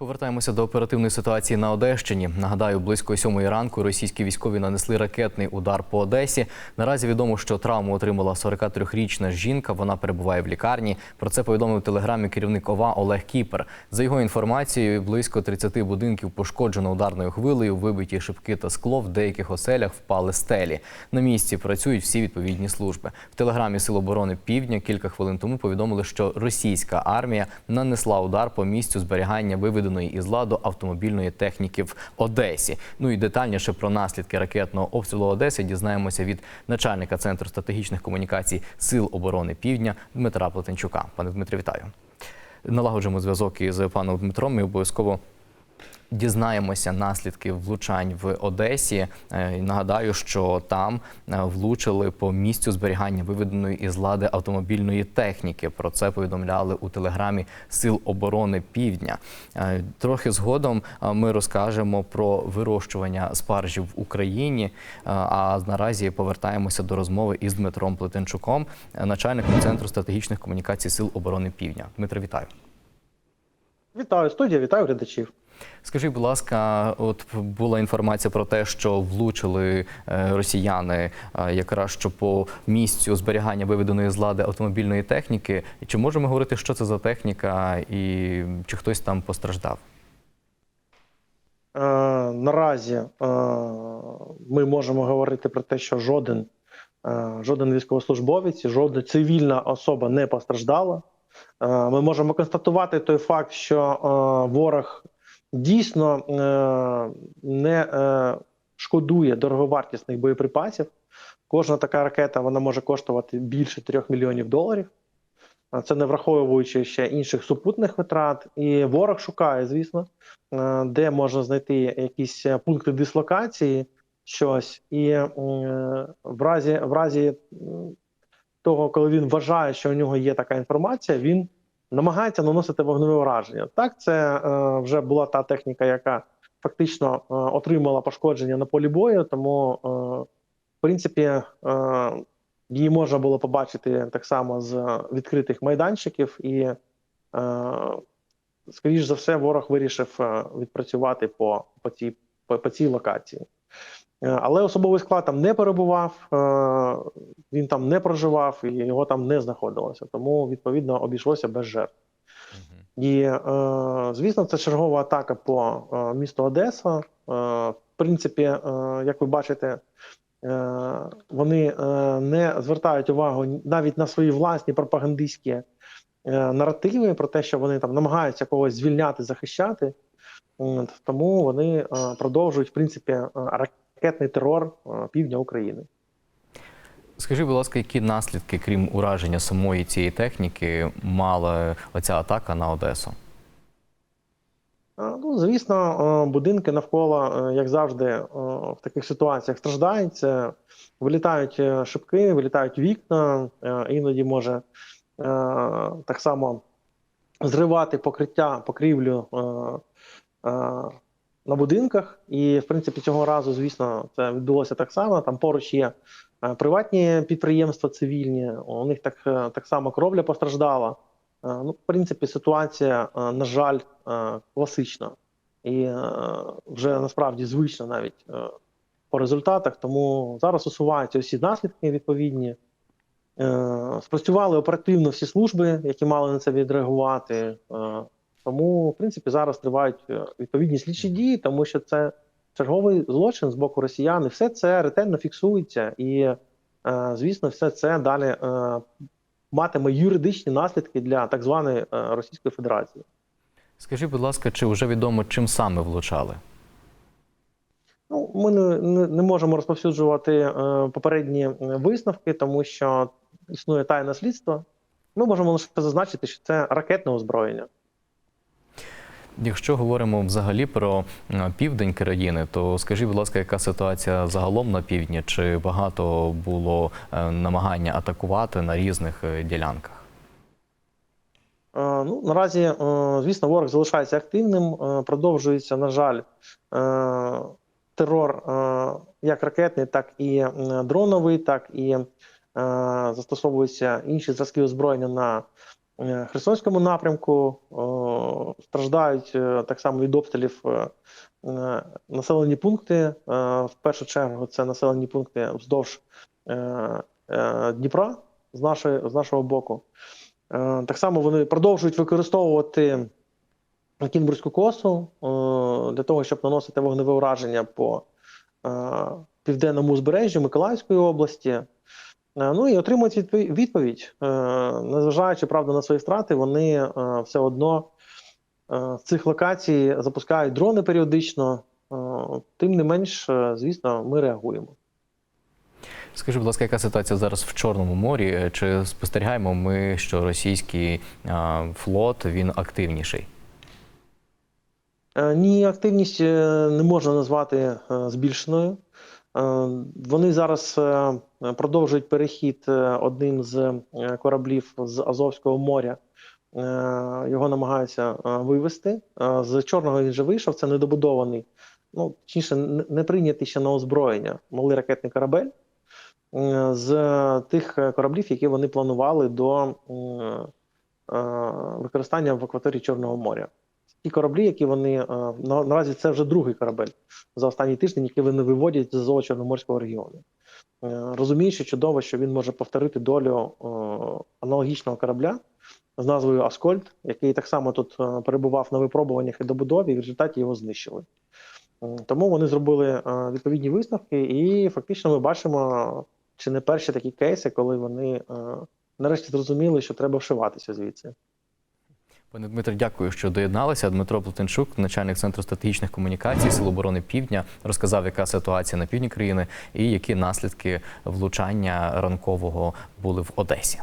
Повертаємося до оперативної ситуації на Одещині. Нагадаю, близько сьомої ранку російські військові нанесли ракетний удар по Одесі. Наразі відомо, що травму отримала 43-річна жінка. Вона перебуває в лікарні. Про це повідомив телеграмі керівник ОВА Олег Кіпер. За його інформацією, близько 30 будинків пошкоджено ударною хвилею, вибиті шибки та скло. В деяких оселях впали стелі. На місці працюють всі відповідні служби. В телеграмі Сил оборони Півдня кілька хвилин тому повідомили, що російська армія нанесла удар по місцю зберігання виведеної із ладу автомобільної техніки в Одесі. Ну і детальніше про наслідки ракетного обстрілу Одеси дізнаємося від начальника центру стратегічних комунікацій Сил оборони Півдня Дмитра Плетенчука. Пане Дмитре, вітаю. Налагоджуємо зв'язок із паном Дмитром. і обов'язково дізнаємося наслідки влучань в Одесі. Е, Нагадаю, що там е, влучили по місцю зберігання виведеної із лади автомобільної техніки. Про це повідомляли у телеграмі Сил оборони Півдня. Е, Трохи згодом ми розкажемо про вирощування спаржів в Україні. А наразі повертаємося до розмови із Дмитром Плетенчуком, начальником центру стратегічних комунікацій Сил оборони Півдня. Дмитро, вітаю. Вітаю студія, вітаю глядачів. Скажіть, будь ласка, от була інформація про те, що влучили е, росіяни е, якраз що по місцю зберігання виведеної з лади автомобільної техніки. Чи можемо говорити, що це за техніка, і чи хтось там постраждав? Е, наразі е, ми можемо говорити про те, що жоден, е, жоден військовослужбовець, жодна цивільна особа не постраждала. Е, ми можемо констатувати той факт, що ворог дійсно е, не е, шкодує дороговартісних боєприпасів. Кожна така ракета вона може коштувати більше 3 мільйонів доларів. Це не враховуючи ще інших супутних витрат. І ворог шукає, звісно, е, де можна знайти якісь пункти дислокації, щось, і в разі, в разі того, коли він вважає, що у нього є така інформація, він намагається наносити вогневе враження. Так, це е, вже була та техніка, яка фактично е, отримала пошкодження на полі бою, тому, е, в принципі, е, її можна було побачити так само з відкритих майданчиків, і, е, скоріш за все, ворог вирішив е, відпрацювати по, по, цій, по, по цій локації. Е, Але особовий склад там не перебував, е, він там не проживав і його там не знаходилося. Тому відповідно обійшлося без жертв. І е, звісно, це чергова атака по місту Одеса. В принципі, як ви бачите, вони не звертають увагу навіть на свої власні пропагандистські наративи про те, що вони там намагаються когось звільняти, захищати. Тому вони продовжують в принципі ракетний терор е, півдня України. Скажіть, будь ласка, які наслідки, крім ураження самої цієї техніки, мала оця атака на Одесу? Е, Ну, звісно, е, будинки навколо, як завжди, в таких ситуаціях страждають. Вилітають шибки, вилітають вікна, іноді може так само зривати покриття, покрівлю на будинках. І, в принципі, цього разу, звісно, це відбулося так само. Там поруч є е, приватні підприємства цивільні, у них так, е, так само кровля постраждала. Е, Ну, в принципі, ситуація, на жаль, класична і вже насправді звична навіть по результатах. Тому зараз усуваються усі наслідки відповідні. Спрацювали оперативно всі служби, які мали на це відреагувати. Тому, в принципі, зараз тривають е, відповідні слідчі дії, тому що це черговий злочин з боку росіян. І все це ретельно фіксується, і, е, звісно, все це далі е, матиме юридичні наслідки для так званої Російської Федерації. Скажіть, будь ласка, чи вже відомо, чим саме влучали? Ну, ми не, не, не можемо розповсюджувати е, попередні висновки, тому що існує тайне слідство. Ми можемо лише зазначити, що це ракетне озброєння. Якщо говоримо взагалі про е, південь країни, то скажіть, будь ласка, яка ситуація загалом на півдні? Чи багато було е, намагання атакувати на різних е, ділянках? Ну, наразі, звісно, ворог залишається активним. Продовжується, на жаль, терор як ракетний, так і дроновий, так і застосовуються інші зразки озброєння на Херсонському напрямку. Страждають е, так само від обстрілів е, е, населені пункти. В першу чергу це населені пункти вздовж Дніпра з, нашої, з нашого боку. Так само вони продовжують використовувати Кінбурзьку косу для того, щоб наносити вогневе ураження по південному узбережжю Миколаївської області. Ну і отримують відповідь. Незважаючи правда на свої страти, вони все одно з цих локацій запускають дрони періодично. Е, Тим не менш, е, звісно, ми реагуємо. Скажи, будь ласка, яка ситуація зараз в Чорному морі? Е, Чи спостерігаємо ми, що російський флот він активніший? Е, Ні, активність е, не можна назвати е, збільшеною. Е, Вони зараз е, продовжують перехід е, одним з е, кораблів з Азовського моря. Е, Його намагаються е, вивести. Е, З Чорного він вже вийшов. Це недобудований, ну точніше, не- прийнятий ще на озброєння малий ракетний корабель з тих кораблів, які вони планували до використання в акваторії Чорного моря ті кораблі, які вони наразі це вже другий корабель за останній тиждень, який вони виводять з Азово-Чорноморського регіону. Розуміючи чудово, що він може повторити долю аналогічного корабля з назвою Аскольд, який так само тут е, перебував на випробуваннях і добудові, і в результаті його знищили. Е, Тому вони зробили е, відповідні висновки, і фактично ми бачимо чи не перші такі кейси, коли вони нарешті зрозуміли, що треба вшиватися звідси. Пане Дмитро, дякую, що доєдналися. Дмитро Плетенчук, начальник центру стратегічних комунікацій Сил оборони Півдня, розказав, яка ситуація на півдні країни і які наслідки влучання ранкового були в Одесі.